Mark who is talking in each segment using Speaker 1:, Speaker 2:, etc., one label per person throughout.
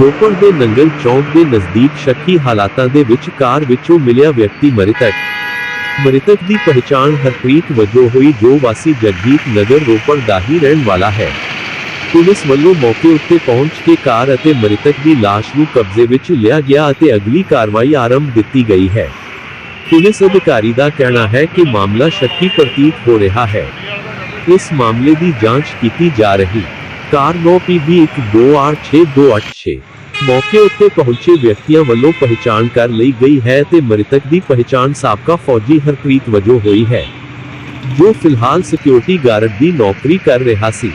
Speaker 1: ਰੋਪੜ ਦੇ ਨੰਗਲ ਚੌਕ ਦੇ ਨਜ਼ਦੀਕ ਸ਼ੱਕੀ ਹਾਲਾਤਾਂ ਦੇ ਵਿੱਚ ਕਾਰ ਵਿੱਚੋਂ ਮਿਲਿਆ ਵਿਅਕਤੀ ਮ੍ਰਿਤਕ। ਮ੍ਰਿਤਕ ਦੀ ਪਛਾਣ ਹਰਪ੍ਰੀਤ ਵਜੋਂ ਹੋਈ ਜੋ ਵਾਸੀ ਜਗਦੀਪ ਨਗਰ ਰੋਪੜ ਦਾ ਹੀ ਰਹਿਣ ਵਾਲਾ ਹੈ। ਪੁਲਿਸ ਵੱਲੋਂ ਮੌਕੇ ਉੱਤੇ ਪਹੁੰਚ ਕੇ ਕਾਰ ਅਤੇ ਮ੍ਰਿਤਕ ਦੀ ਲਾਸ਼ ਨੂੰ ਕਬਜ਼ੇ ਵਿੱਚ ਲਿਆ ਗਿਆ ਅਤੇ ਅਗਲੀ ਕਾਰਵਾਈ ਆਰੰਭ ਦਿੱਤੀ ਗਈ ਹੈ। ਪੁਲਿਸ ਅਧਿਕਾਰੀ ਦਾ ਕਹਿਣਾ ਹੈ ਕਿ ਮਾਮਲਾ ਸ਼ੱਕੀ ਪ੍ਰਤੀਤ ਹੋ ਰਿਹਾ ਹੈ। ਇਸ ਮਾਮਲੇ ਦੀ ਜਾਂਚ ਕੀਤੀ ਜਾ ਰਹੀ। ਕਾਰ 9PB 128286 ਮੌਕੇ ਉੱਤੇ ਪਹੁੰਚੇ ਵਿਅਕਤੀਆਂ ਵੱਲੋਂ ਪਹਿਚਾਣ ਕਰ ਲਈ ਗਈ ਹੈ ਤੇ ਮ੍ਰਿਤਕ ਦੀ ਪਹਿਚਾਣ ਸਾਬਕਾ ਫੌਜੀ ਹਰਪ੍ਰੀਤ ਵਜੋਂ ਹੋਈ ਹੈ, ਜੋ ਫਿਲਹਾਲ ਸਿਕਿਉਰਿਟੀ ਗਾਰਡ ਦੀ ਨੌਕਰੀ ਕਰ ਰਿਹਾ ਸੀ।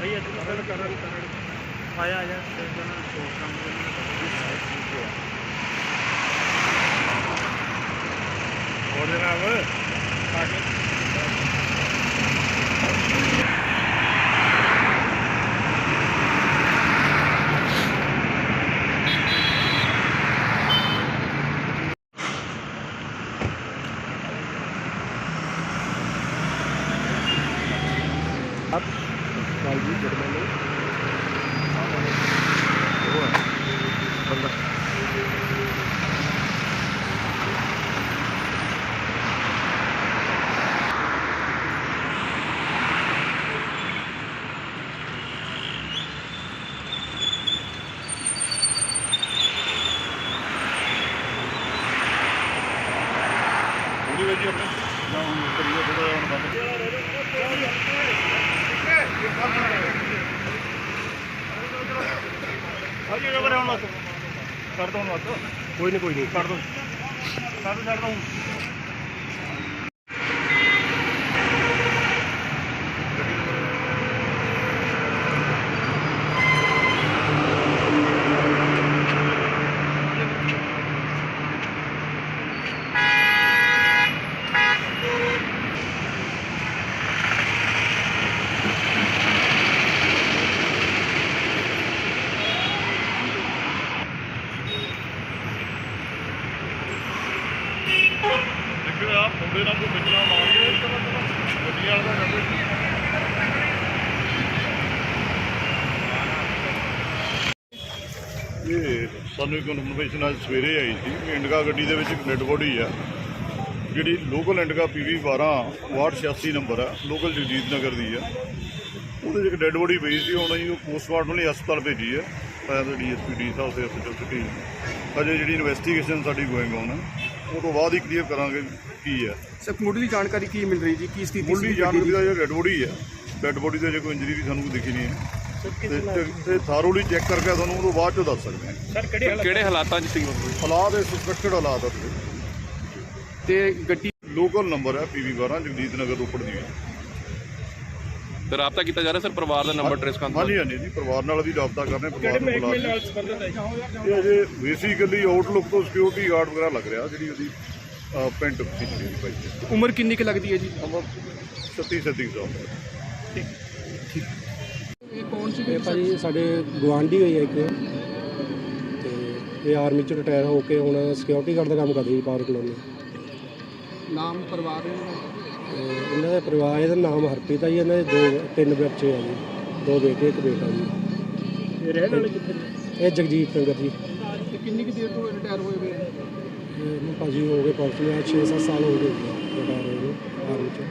Speaker 2: भैया तू कर कर आया आया जना प्रोग्राम और जनाब आगे Start. Mal wie, warte mal los. Ruhe. Von da. Thank you. ਹਾਂਜੀ ਕਬਰ ਹੁਣ ਬਸ ਕਰ ਦੋ ਹੁਣ ਬਸ ਕੋਈ ਨਹੀਂ ਕੋਈ ਨਹੀਂ ਕਰ ਦੋ। ਕਰ ਦੋ ਛੱਡ ਦੋ ਦੇਖੋ ਆ ਮੁੰਡੇ ਨਾਲ ਕੋਈ ਵਿਚਲਾ ਮਾਰ ਕੇ ਗੱਡੀ ਵਾਲਾ ਦਾ ਕਰਦੇ ਇਹ ਸਾਨੂੰ ਇੱਕ ਇਨਫੋਰਮੇਸ਼ਨ ਅੱਜ ਸਵੇਰੇ ਆਈ ਸੀ ਕਿ ਇੰਡਗਾ ਗੱਡੀ ਦੇ ਵਿੱਚ ਇੱਕ ਡੈੱਡ ਬੋਡੀ ਆ। ਜਿਹੜੀ ਲੋਕਲ ਇੰਡਗਾ ਪੀਵੀ 12 ਵਾਰਡ 86 ਨੰਬਰ ਆ, ਲੋਕਲ ਜਗਜੀਤ ਨਗਰ ਦੀ ਆ। ਉਹਦੇ 'ਚ ਇੱਕ ਡੈੱਡ ਬੋਡੀ ਪਈ ਸੀ, ਹੁਣ ਅਸੀਂ ਉਹ ਪੋਸਟਮਾਰਟਮ ਲਈ ਹਸਪਤਾਲ ਭੇਜੀ ਹੈ ਪਾਇਆ ਤਾਂ ਡੀਐਸਪੀ ਡੀ ਸਾਹਿਬ ਤੇ ਐਸਐਚਓ ਸਿਟੀ ਅਜੇ ਜਿਹੜੀ ਇਨਵੈਸਟੀਗੇਸ਼ਨ ਸਾਡੀ ਗੋਇੰਗ ਔਨ ਹੈ ਉਹ ਤੋਂ ਬਾਅਦ ਹੀ ਕਲੀਅਰ ਕਰਾਂਗੇ। ਕੀ ਹੈ
Speaker 3: ਸਰ ਮੁੱਢਲੀ ਜਾਣਕਾਰੀ ਕੀ ਮਿਲ ਰਹੀ ਜੀ? ਕੀ ਸਥਿਤੀ
Speaker 2: ਮੁੱਢਲੀ ਜਾਣਕਾਰੀ ਦਾ? ਜਿਹੜਾ ਡੈੱਡ ਬੋਡੀ ਹੈ ਡੈੱਡ ਬੋਡੀ ਤੇ ਜੇ ਕੋਈ ਇੰਜਰੀ ਵੀ ਸਾਨੂੰ ਦਿਖੀ ਨਹੀਂ ਹੈ। ਤੇ- ਥਾਰੋਲੀ ਚੈੱਕ ਕਰਕੇ ਤੁਹਾਨੂੰ ਉਹ ਤੋਂ ਬਾਅਦ ਚੋਂ ਦੱਸ ਸਕਦੇ ਹਾਂ।
Speaker 3: ਕਿਹੜੇ ਹਾਲਾਤਾਂ 'ਚ ਸੀ
Speaker 2: ਹਾਲਾਤ ਇਹ ਸਸਪੈਕਟਡ ਹਾਲਾਤ ਆ
Speaker 3: ਤੇ ਗੱਡੀ
Speaker 2: ਲੋਕਲ ਨੰਬਰ ਹੈ ਪੀਵੀ 12 ਜਗਦੀਤ ਨਗਰ ਰੋਪੜ ਦੀ ਹੈ
Speaker 4: ਤੇ ਰਾਬਤਾ ਕੀਤਾ ਜਾ ਰਿਹਾ ਸਰ ਪਰਿਵਾਰ ਦਾ ਨੰਬਰ ਟ੍ਰੇਸ ਕਰਨ ਦਾ?
Speaker 2: ਹਾਂਜੀ ਹਾਂਜੀ ਜੀ ਪਰਿਵਾਰ ਨਾਲ ਵੀ ਰਾਬਤਾ ਕਰਨੇ ਪਰਿਵਾਰ ਨੂੰ ਬੁਲਾ ਰਹੇ ਇਹ ਅਜੇ ਬੇਸਿਕਲੀ ਆਊਟਲੁੱਕ ਤੋਂ ਸਿਕਿਉਰਿਟੀ ਗਾਰਡ ਵਗੈਰਾ ਲੱਗ ਰਿਹਾ ਜਿਹੜੀ ਉਹਦੀ ਅਹ, ਪੈਂਟ ਸੀ ਜਿਹੜੀ ਪਾਈ ਹੈ
Speaker 3: ਉਮਰ ਕਿੰਨੀ ਕੁ ਲੱਗਦੀ ਹੈ ਜੀ?
Speaker 2: ਨੰਬਰ 36 37 ਸਾਲ
Speaker 3: ਇਹ ਕੌਣ ਸੀ?
Speaker 5: ਇਹ ਭਾਜੀ ਸਾਡੇ ਗਵਾਂਢੀ ਹੋਈ ਹੈ ਇੱਕ। ਤੇ ਇਹ ਆਰਮੀ ਚ ਰਿਟਾਇਰ ਹੋ ਕੇ ਹੁਣ ਸਿਕਿਉਰਿਟੀ ਗਾਰਡ ਦਾ ਕੰਮ ਕਰਦੀ ਜੀ ਪਾਵਰ ਕਲੋਨੀ।
Speaker 3: ਨਾਮ ਪਰਿਵਾਰ
Speaker 5: ਤੇ ਇਹਨਾਂ ਦੇ ਪਰਿਵਾਰ ਇਹਦਾ ਨਾਮ ਹਰਪ੍ਰੀਤ ਆ ਜੀ ਇਹਨਾਂ ਦੇ ਦੋ ਤਿੰਨ ਬੱਚੇ ਆ ਜੀ। ਦੋ ਬੇਟੇ ਇੱਕ ਬੇਟਾ ਜੀ।
Speaker 3: ਇਹ ਰਹਿਣ ਵਾਲੇ ਕਿੱਥੇ
Speaker 5: ਇਹ ਜਗਜੀਤ ਨਗਰ ਜੀ।
Speaker 3: ਕਿੰਨੀ ਕੁ ਦੇਰ ਤੋਂ ਰਿਟਾਇਰ ਹੋਏ ਹੋਏ?
Speaker 5: ਇਹਨੂੰ ਭਾਜੀ ਹੋ ਗਏ ਪਰਸੋਂ 6-7 ਸਾਲ ਹੋ ਗਏ ਰਿਟਾਇਰ ਹੋਏ ਨੂੰ ਆਰਮੀ ਚ